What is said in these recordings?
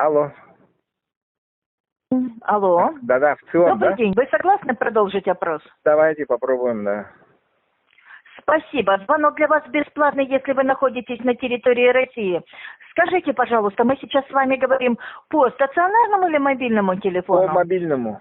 Алло. Алло. Да-да, в целом, Добрый да? день. Вы согласны продолжить опрос? Давайте попробуем, да. Спасибо. Звонок для вас бесплатный, если вы находитесь на территории России. Скажите, пожалуйста, мы сейчас с вами говорим по стационарному или мобильному По телефону? мобильному.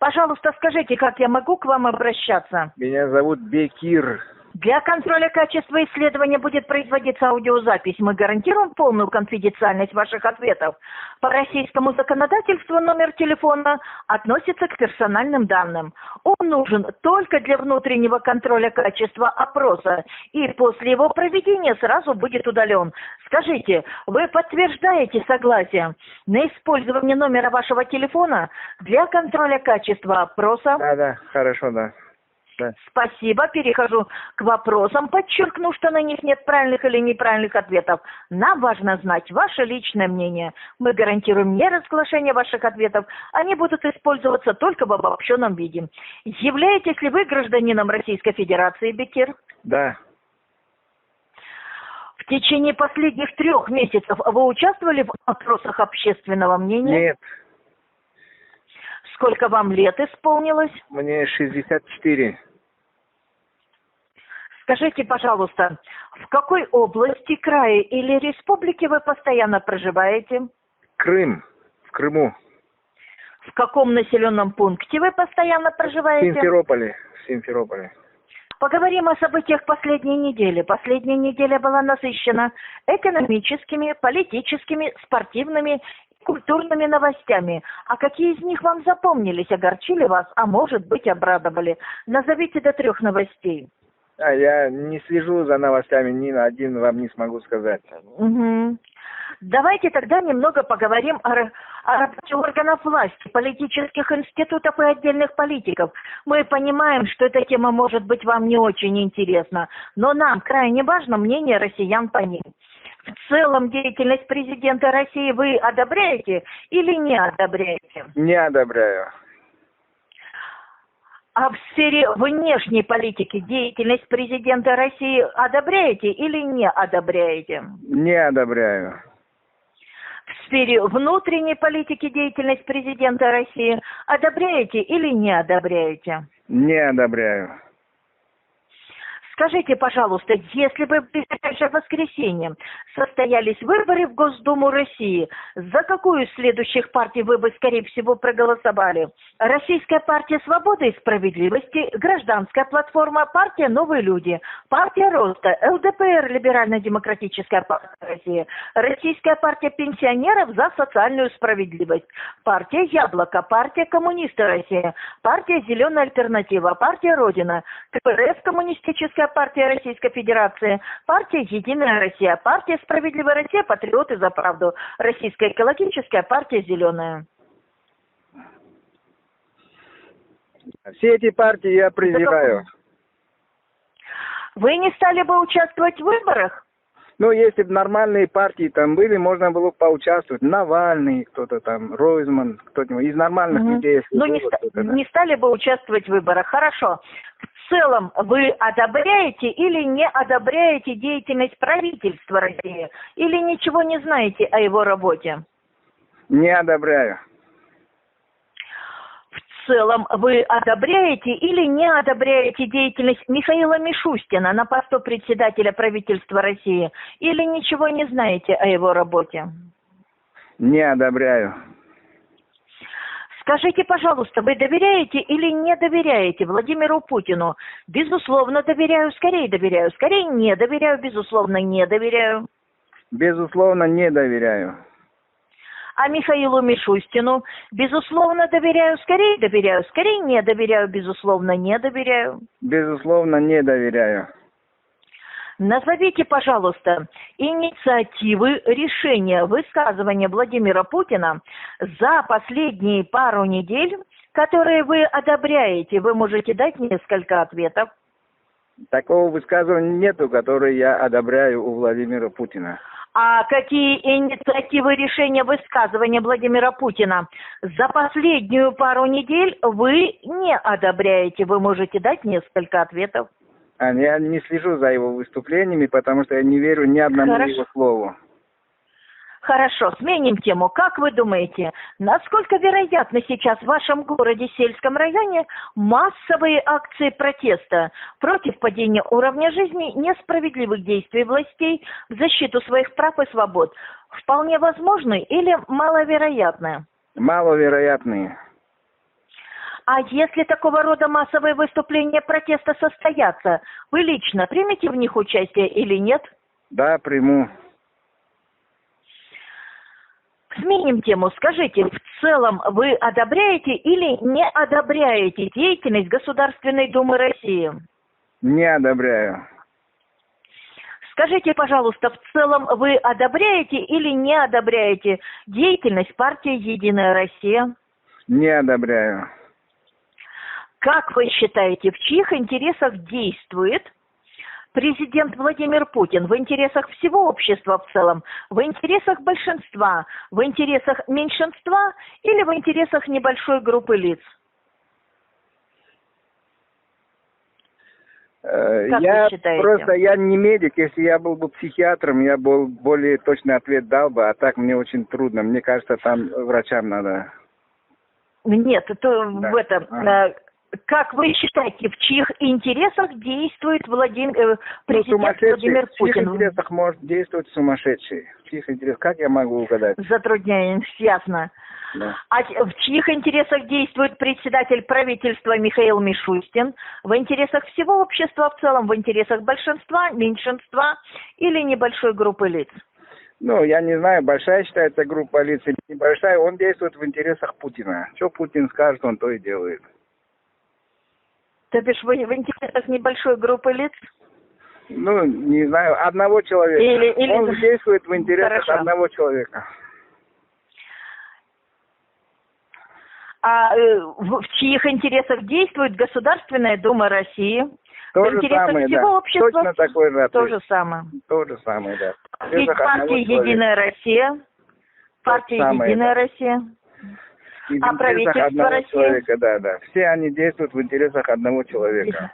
Пожалуйста, скажите, как я могу к вам обращаться? Меня зовут Бекир. Для контроля качества исследования будет производиться аудиозапись. Мы гарантируем полную конфиденциальность ваших ответов. По российскому законодательству номер телефона относится к персональным данным. Он нужен только для внутреннего контроля качества опроса. И после его проведения сразу будет удален. Скажите, вы подтверждаете согласие на использование номера вашего телефона для контроля качества опроса? Да-да, хорошо, да. Да. Спасибо. Перехожу к вопросам. Подчеркну, что на них нет правильных или неправильных ответов. Нам важно знать ваше личное мнение. Мы гарантируем не разглашение ваших ответов. Они будут использоваться только в обобщенном виде. Являетесь ли вы гражданином Российской Федерации, Бекир? Да. В течение последних трех месяцев вы участвовали в опросах общественного мнения? Нет, Сколько вам лет исполнилось? мне 64. Скажите, пожалуйста, в какой области, крае или республике вы постоянно проживаете? Крым. В Крыму. В каком населенном пункте вы постоянно В проживаете? Симферополе. В Симферополе. Поговорим о событиях последней недели. Последняя неделя была насыщена экономическими, политическими, спортивными культурными новостями. А какие из них вам запомнились, огорчили вас, а может быть обрадовали? Назовите до трех новостей. А я не слежу за новостями, ни на один вам не смогу сказать. Мгм. Давайте тогда немного поговорим о, о работе органов власти, политических институтов и отдельных политиков. Мы понимаем, что эта тема может быть вам не очень интересна, но нам крайне важно мнение россиян по ней. В целом деятельность президента России вы одобряете или не одобряете? Не одобряю. А в сфере внешней политики деятельность президента России одобряете или не одобряете? Не одобряю. В сфере внутренней политики деятельность президента России одобряете или не одобряете? Не одобряю. Скажите, пожалуйста, если бы в воскресенье состоялись выборы в Госдуму России, за какую из следующих партий вы бы, скорее всего, проголосовали? Российская партия свободы и справедливости, Гражданская платформа, партия Новые люди, партия Роста, ЛДПР, Либерально-демократическая партия России, Российская партия пенсионеров за социальную справедливость, партия Яблоко, партия Коммунисты России, партия Зеленая альтернатива, партия Родина, КПРФ, Коммунистическая партия Российской Федерации, партия Единая Россия, партия Справедливая Россия, Патриоты за правду, Российская экологическая партия Зеленая. Все эти партии я презираю. Вы не стали бы участвовать в выборах? Ну, если бы нормальные партии там были, можно было бы поучаствовать. Навальный, кто-то там, Ройзман, кто-нибудь из нормальных Мгм. людей. если Ну, не, ста- да. не стали бы участвовать в выборах. Хорошо. В целом, вы одобряете или не одобряете деятельность правительства России? Или ничего не знаете о его работе? Не одобряю. В целом, вы одобряете или не одобряете деятельность Михаила Мишустина на посту председателя правительства России? Или ничего не знаете о его работе? Не одобряю. Скажите, пожалуйста, вы доверяете или не доверяете Владимиру Путину? Безусловно, доверяю, скорее доверяю, скорее не доверяю, безусловно, не доверяю. Безусловно, не доверяю. А Михаилу Мишустину, безусловно, доверяю, скорее доверяю, скорее не доверяю, безусловно, не доверяю. Безусловно, не доверяю. Назовите, пожалуйста, инициативы решения высказывания Владимира Путина за последние пару недель, которые вы одобряете. Вы можете дать несколько ответов. Такого высказывания нету, которое я одобряю у Владимира Путина. А какие инициативы решения высказывания Владимира Путина за последнюю пару недель вы не одобряете? Вы можете дать несколько ответов. А я не слежу за его выступлениями, потому что я не верю ни одному Хорошо. его слову. Хорошо, сменим тему. Как вы думаете, насколько вероятно сейчас в вашем городе, сельском районе, массовые акции протеста против падения уровня жизни, несправедливых действий властей в защиту своих прав и свобод? Вполне возможны или маловероятны? Маловероятные. А если такого рода массовые выступления протеста состоятся, вы лично примете в них участие или нет? Да, приму. Сменим тему. Скажите, в целом вы одобряете или не одобряете деятельность Государственной Думы России? Не одобряю. Скажите, пожалуйста, в целом вы одобряете или не одобряете деятельность партии «Единая Россия»? Не одобряю. Как вы считаете, в чьих интересах действует президент Владимир Путин? В интересах всего общества в целом? В интересах большинства? В интересах меньшинства? Или в интересах небольшой группы лиц? Э, Как я вы считаете? просто я не медик. Если я был бы психиатром, я был более точный ответ дал бы, а так мне очень трудно. Мне кажется, там врачам надо. Нет, это Да. в этом. Ага. Как вы считаете, в чьих интересах действует Владимир, э, Ну, президент сумасшедший. Владимир В чьих Путин? интересах может действовать сумасшедший? В чьих интересах? Как я могу угадать? Затрудняюсь, ясно. Да. А в чьих интересах действует председатель правительства Михаил Мишустин? В интересах всего общества в целом, в интересах большинства, меньшинства или небольшой группы лиц? Ну, я не знаю, большая считается группа лиц или небольшая, он действует в интересах Путина. Что Путин скажет, он то и делает. То бишь вы в интересах небольшой группы лиц? Ну, не знаю, одного человека. Или- или- Он действует в интересах Хорошо. одного человека. А э, в, в чьих интересах действует Государственная Дума России? То в же интересах самое, всего да. общества? Точно такой же То ответ. же самое. То же самое, да. Ведь партия. Единая Россия, партия Единая. Россия. И в а интересах правительство одного России? человека, да, да. Все они действуют в интересах одного человека.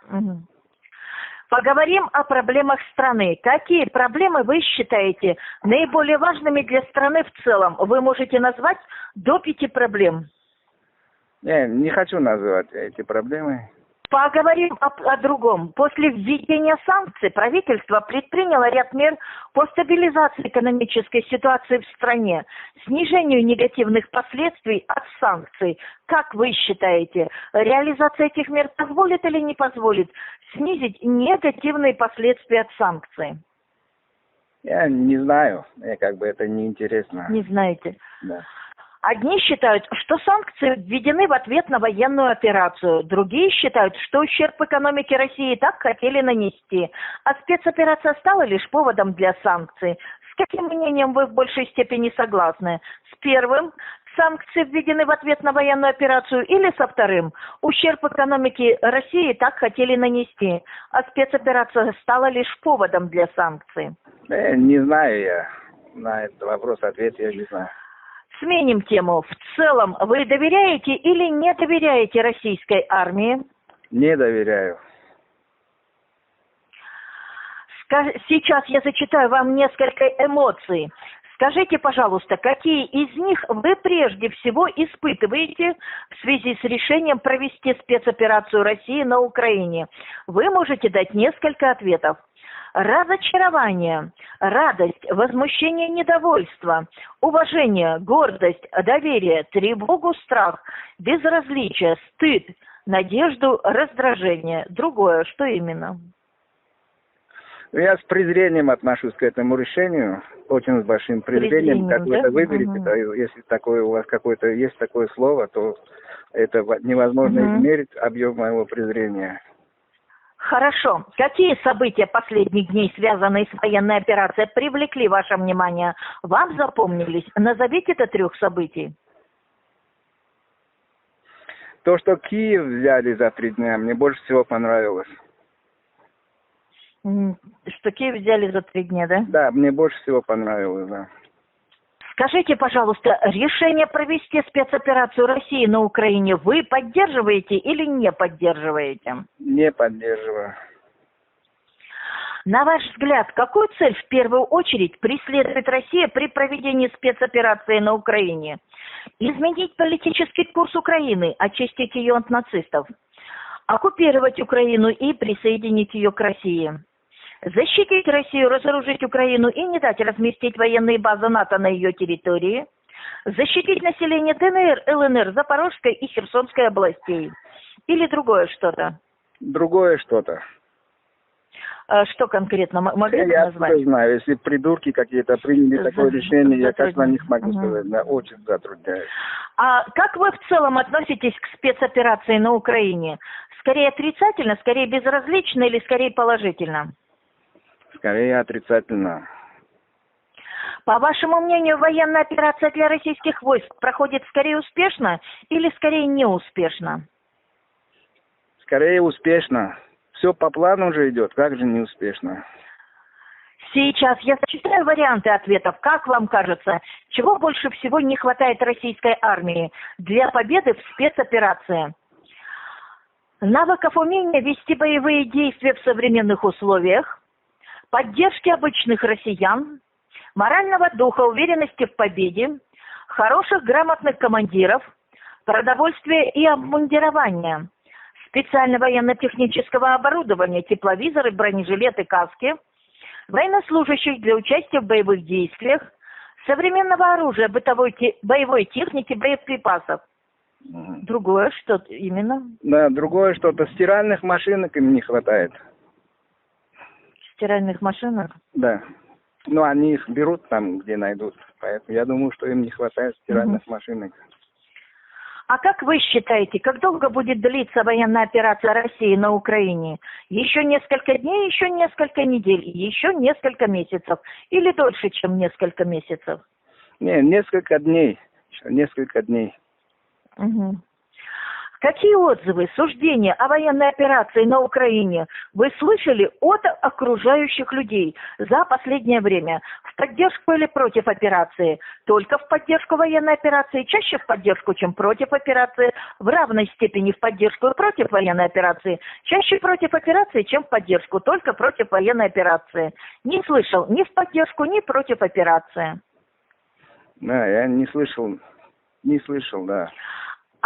Поговорим о проблемах страны. Какие проблемы вы считаете наиболее важными для страны в целом? Вы можете назвать до пяти проблем. Не, не хочу называть эти проблемы. Поговорим о, о другом. После введения санкций правительство предприняло ряд мер по стабилизации экономической ситуации в стране, снижению негативных последствий от санкций. Как вы считаете, реализация этих мер позволит или не позволит снизить негативные последствия от санкций? Я не знаю, мне как бы это неинтересно. Не знаете. Да. Одни считают, что санкции введены в ответ на военную операцию, другие считают, что ущерб экономике России так хотели нанести, а спецоперация стала лишь поводом для санкций. С каким мнением вы в большей степени согласны? С первым, санкции введены в ответ на военную операцию, или со вторым, ущерб экономике России так хотели нанести, а спецоперация стала лишь поводом для санкций? Э, не знаю я. На этот вопрос ответ я не знаю. Сменим тему. В целом, вы доверяете или не доверяете российской армии? Не доверяю. Сейчас я зачитаю вам несколько эмоций. Скажите, пожалуйста, какие из них вы прежде всего испытываете в связи с решением провести спецоперацию России на Украине? Вы можете дать несколько ответов. Разочарование, радость, возмущение, недовольство, уважение, гордость, доверие, тревогу, страх, безразличие, стыд, надежду, раздражение. Другое, что именно? Я с презрением отношусь к этому решению, очень с большим презрением. Презрением, как вы да? это выберете, Мгм. то если такое у вас какое-то есть такое слово, то это во- невозможно Мгм. измерить объем моего презрения. Хорошо. Какие события последних дней, связанные с военной операцией, привлекли ваше внимание? Вам запомнились? Назовите до трех событий. То, что Киев взяли за три дня, мне больше всего понравилось. Что Киев взяли за три дня, да? Да, мне больше всего понравилось, да. Скажите, пожалуйста, решение провести спецоперацию России на Украине вы поддерживаете или не поддерживаете? Не поддерживаю. На ваш взгляд, какую цель в первую очередь преследует Россия при проведении спецоперации на Украине? Изменить политический курс Украины, очистить ее от нацистов? Оккупировать Украину и присоединить ее к России? Защитить Россию, разоружить Украину и не дать разместить военные базы НАТО на ее территории? Защитить население ДНР, ЛНР, Запорожской и Херсонской областей? Или другое что-то? Другое что-то. А Что конкретно могли бы Я назвать? откуда знаю, если придурки какие-то приняли такое решение, я как на них могу сказать, да, очень затрудняюсь. А как вы в целом относитесь к спецоперации на Украине? Скорее отрицательно, скорее безразлично или скорее положительно? Скорее отрицательно. По вашему мнению, военная операция для российских войск проходит скорее успешно или скорее неуспешно? Скорее успешно. Все по плану же идет, как же не успешно. Сейчас я зачитаю варианты ответов. Как вам кажется, чего больше всего не хватает российской армии для победы в спецоперации? Навыков умения вести боевые действия в современных условиях, поддержки обычных россиян, морального духа, уверенности в победе, хороших грамотных командиров, продовольствия и обмундирования, специально военно-технического оборудования, тепловизоры, бронежилеты, каски, военнослужащих для участия в боевых действиях, современного оружия, бытовой те- боевой техники, боеприпасов. Другое что именно? Да, другое что-то. Стиральных машинок им не хватает. Стиральных машинок? Да. Ну, они их берут там, где найдут. Поэтому я думаю, что им не хватает стиральных машинок. А как вы считаете, как долго будет длиться военная операция России на Украине? Еще несколько дней, еще несколько недель, еще несколько месяцев? Или дольше, чем несколько месяцев? Не, несколько дней. Еще несколько дней. Мгм. Какие отзывы, суждения о военной операции на Украине вы слышали от окружающих людей за последнее время? В поддержку или против операции? Только в поддержку военной операции, чаще в поддержку, чем против операции, в равной степени в поддержку и против военной операции, чаще против операции, чем в поддержку, только против военной операции. Не слышал ни в поддержку, ни против операции. Да, я не слышал. Не слышал, да.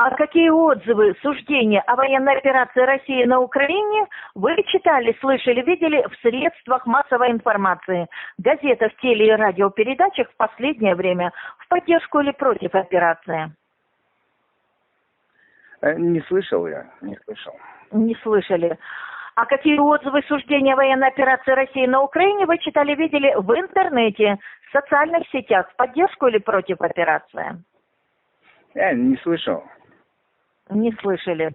А какие отзывы, суждения о военной операции России на Украине вы читали, слышали, видели в средствах массовой информации, газетах, теле- и радиопередачах в последнее время в поддержку или против операции? Э, Не слышал я, не слышал. Не слышали. А какие отзывы, суждения о военной операции России на Украине вы читали, видели в интернете, в социальных сетях в поддержку или против операции? Я не слышал. Не слышали.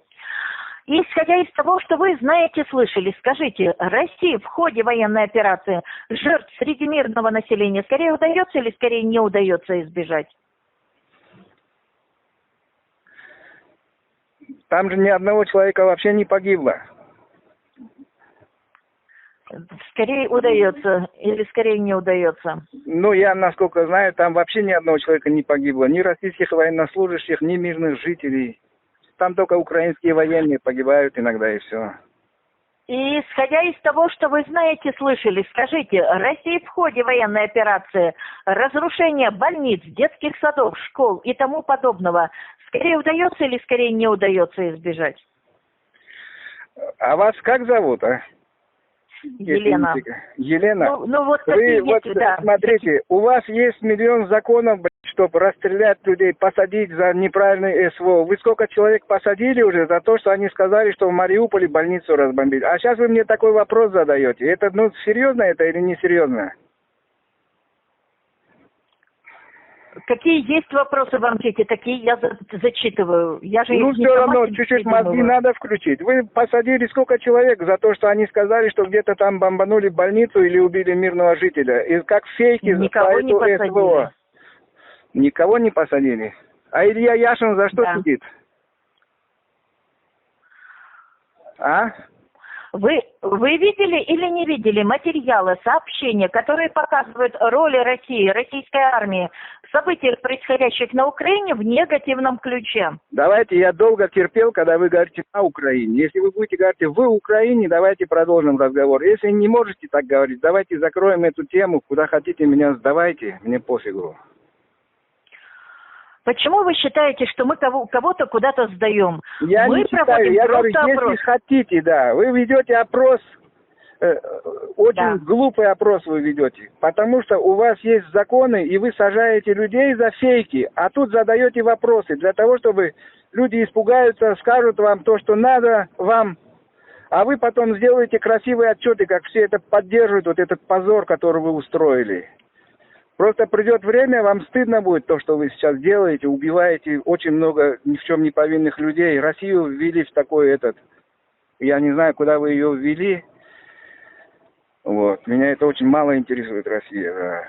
Исходя из того, что вы знаете, слышали, скажите, России в ходе военной операции жертв среди мирного населения скорее удается или скорее не удается избежать? Там же ни одного человека вообще не погибло. Скорее удается или скорее не удается? Ну, я, насколько знаю, там вообще ни одного человека не погибло. Ни российских военнослужащих, ни мирных жителей. Там только украинские военные погибают иногда и все. И исходя из того, что вы знаете, слышали, скажите, России в ходе военной операции разрушение больниц, детских садов, школ и тому подобного скорее удается или скорее не удается избежать? А вас как зовут, а? Елена. Елена. Ну, ну вот Вы вот есть, да. смотрите, у вас есть миллион законов, чтобы расстрелять людей, посадить за неправильный СВО. Вы сколько человек посадили уже за то, что они сказали, что в Мариуполе больницу разбомбили? А сейчас вы мне такой вопрос задаете. Это, ну, серьезно это или не серьезно? Какие есть вопросы в анкете, такие я за- зачитываю. Я же Ну, все равно, чуть-чуть мозги надо включить. Вы посадили сколько человек за то, что они сказали, что где-то там бомбанули больницу или убили мирного жителя? И как фейки Никого по не посадили. СВО. Никого не посадили. А Илья Яшин за что Да. сидит? А? Вы, вы видели или не видели материалы, сообщения, которые показывают роли России, российской армии в событиях, происходящих на Украине в негативном ключе? Давайте, я долго терпел, когда вы говорите на Украине. Если вы будете говорить в Украине, давайте продолжим разговор. Если не можете так говорить, давайте закроем эту тему. Куда хотите меня сдавайте, мне пофигу. Почему вы считаете, что мы кого- кого-то куда-то сдаем? Я мы не считаю, я говорю, просто если опрос. хотите, да. Вы ведете опрос, э, очень Да. глупый опрос вы ведете, потому что у вас есть законы, и вы сажаете людей за фейки, а тут задаете вопросы для того, чтобы люди испугаются, скажут вам то, что надо вам, а вы потом сделаете красивые отчеты, как все это поддерживают, вот этот позор, который вы устроили. Просто придет время, вам стыдно будет то, что вы сейчас делаете, убиваете очень много ни в чем не повинных людей. Россию ввели в такой этот, я не знаю, куда вы ее ввели. Вот, меня это очень мало интересует Россия. да.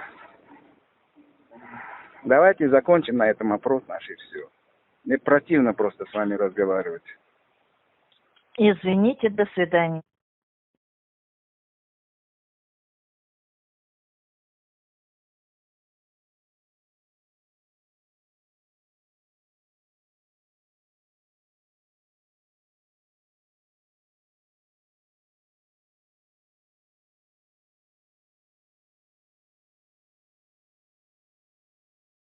Давайте закончим на этом опрос наш и все. Мне противно просто с вами разговаривать. Извините, до свидания.